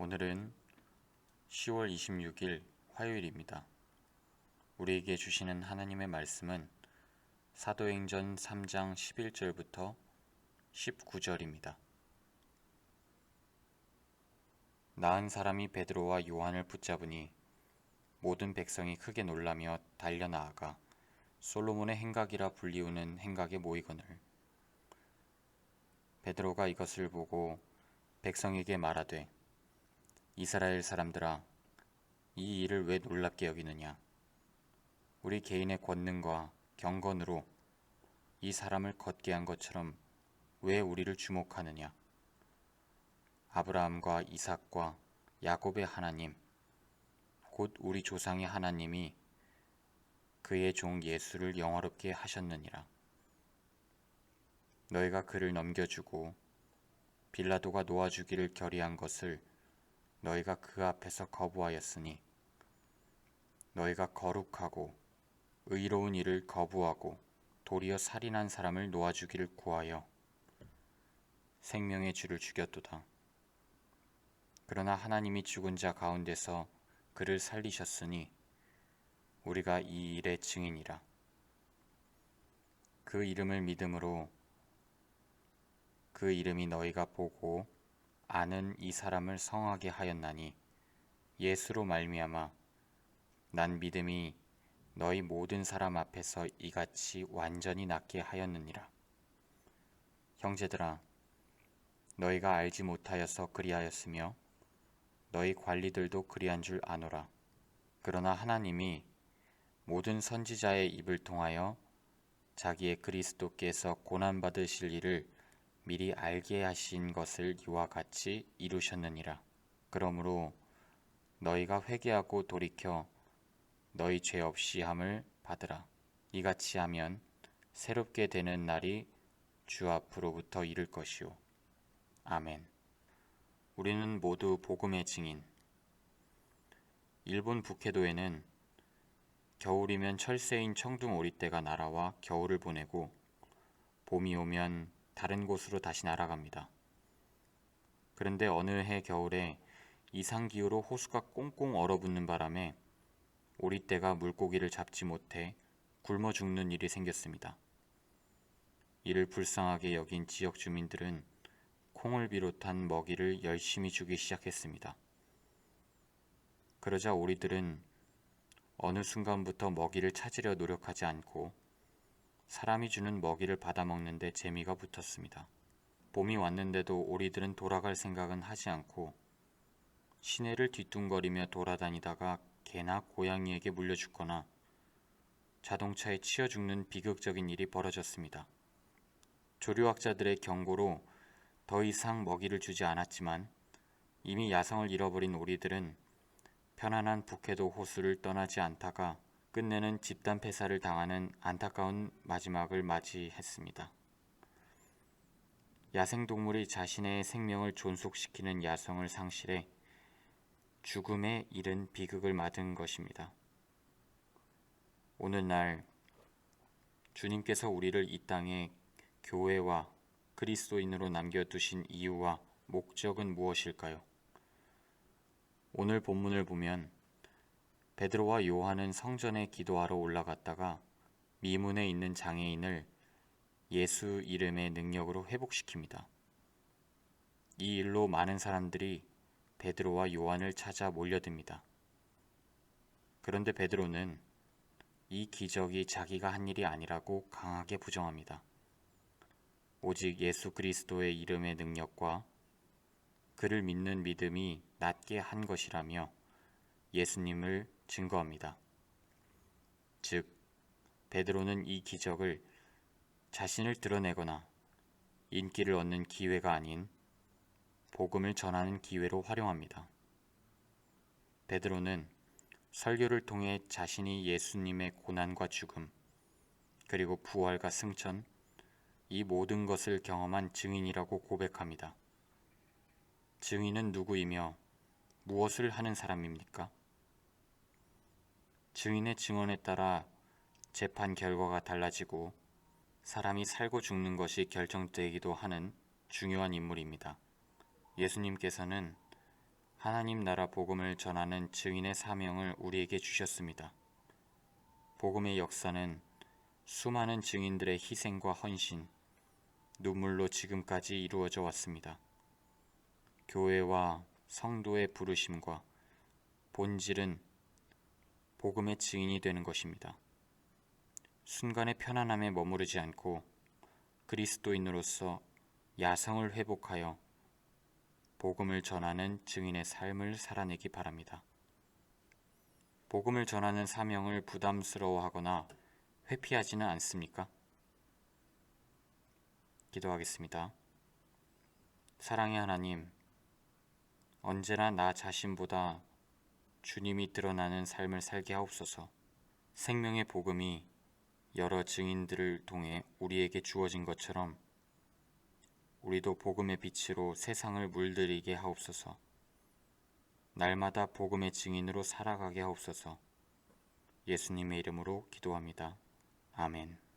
오늘은 10월 26일 화요일입니다. 우리에게 주시는 하나님의 말씀은 사도행전 3장 11절부터 19절입니다. 나은 사람이 베드로와 요한을 붙잡으니 모든 백성이 크게 놀라며 달려나아가 솔로몬의 행각이라 불리우는 행각에 모이거늘 베드로가 이것을 보고 백성에게 말하되 이스라엘 사람들아 이 일을 왜 놀랍게 여기느냐? 우리 개인의 권능과 경건으로 이 사람을 걷게 한 것처럼 왜 우리를 주목하느냐? 아브라함과 이삭과 야곱의 하나님 곧 우리 조상의 하나님이 그의 종 예수를 영화롭게 하셨느니라. 너희가 그를 넘겨주고 빌라도가 놓아주기를 결의한 것을 너희가 그 앞에서 거부하였으니 너희가 거룩하고 의로운 일을 거부하고 도리어 살인한 사람을 놓아주기를 구하여 생명의 주를 죽였도다. 그러나 하나님이 죽은 자 가운데서 그를 살리셨으니 우리가 이 일의 증인이라. 그 이름을 믿음으로 그 이름이 너희가 보고 아는 이 사람을 성하게 하였나니 예수로 말미암아 난 믿음이 너희 모든 사람 앞에서 이같이 완전히 낫게 하였느니라. 형제들아, 너희가 알지 못하여서 그리하였으며 너희 관리들도 그리한 줄 아노라. 그러나 하나님이 모든 선지자의 입을 통하여 자기의 그리스도께서 고난 받으실 일을 미리 알게 하신 것을 이와 같이 이루셨느니라. 그러므로 너희가 회개하고 돌이켜 너희 죄 없이 함을 받으라. 이같이 하면 새롭게 되는 날이 주 앞으로부터 이를 것이요. 아멘. 우리는 모두 복음의 증인. 일본 북해도에는 겨울이면 철새인 청둥 오리떼가 날아와 겨울을 보내고 봄이 오면 다른 곳으로 다시 날아갑니다. 그런데 어느 해 겨울에 이상 기후로 호수가 꽁꽁 얼어붙는 바람에 오리떼가 물고기를 잡지 못해 굶어 죽는 일이 생겼습니다. 이를 불쌍하게 여긴 지역 주민들은 콩을 비롯한 먹이를 열심히 주기 시작했습니다. 그러자 오리들은 어느 순간부터 먹이를 찾으려 노력하지 않고 사람이 주는 먹이를 받아먹는데 재미가 붙었습니다. 봄이 왔는데도 오리들은 돌아갈 생각은 하지 않고 시내를 뒤뚱거리며 돌아다니다가 개나 고양이에게 물려 죽거나 자동차에 치여 죽는 비극적인 일이 벌어졌습니다. 조류학자들의 경고로 더 이상 먹이를 주지 않았지만 이미 야성을 잃어버린 오리들은 편안한 북해도 호수를 떠나지 않다가 끝내는 집단 폐사를 당하는 안타까운 마지막을 맞이했습니다. 야생동물이 자신의 생명을 존속시키는 야성을 상실해 죽음에 이른 비극을 맞은 것입니다. 오늘날 주님께서 우리를 이 땅에 교회와 그리스도인으로 남겨두신 이유와 목적은 무엇일까요? 오늘 본문을 보면 베드로와 요한은 성전에 기도하러 올라갔다가 미문에 있는 장애인을 예수 이름의 능력으로 회복시킵니다. 이 일로 많은 사람들이 베드로와 요한을 찾아 몰려듭니다. 그런데 베드로는 이 기적이 자기가 한 일이 아니라고 강하게 부정합니다. 오직 예수 그리스도의 이름의 능력과 그를 믿는 믿음이 낫게 한 것이라며 예수님을 증거합니다. 즉, 베드로는 이 기적을 자신을 드러내거나 인기를 얻는 기회가 아닌 복음을 전하는 기회로 활용합니다. 베드로는 설교를 통해 자신이 예수님의 고난과 죽음, 그리고 부활과 승천, 이 모든 것을 경험한 증인이라고 고백합니다. 증인은 누구이며 무엇을 하는 사람입니까? 증인의 증언에 따라 재판 결과가 달라지고 사람이 살고 죽는 것이 결정되기도 하는 중요한 인물입니다. 예수님께서는 하나님 나라 복음을 전하는 증인의 사명을 우리에게 주셨습니다. 복음의 역사는 수많은 증인들의 희생과 헌신, 눈물로 지금까지 이루어져 왔습니다. 교회와 성도의 부르심과 본질은 복음의 증인이 되는 것입니다. 순간의 편안함에 머무르지 않고 그리스도인으로서 야성을 회복하여 복음을 전하는 증인의 삶을 살아내기 바랍니다. 복음을 전하는 사명을 부담스러워하거나 회피하지는 않습니까? 기도하겠습니다. 사랑의 하나님, 언제나 나 자신보다 주님이 드러나는 삶을 살게 하옵소서. 생명의 복음이 여러 증인들을 통해 우리에게 주어진 것처럼 우리도 복음의 빛으로 세상을 물들이게 하옵소서. 날마다 복음의 증인으로 살아가게 하옵소서. 예수님의 이름으로 기도합니다. 아멘.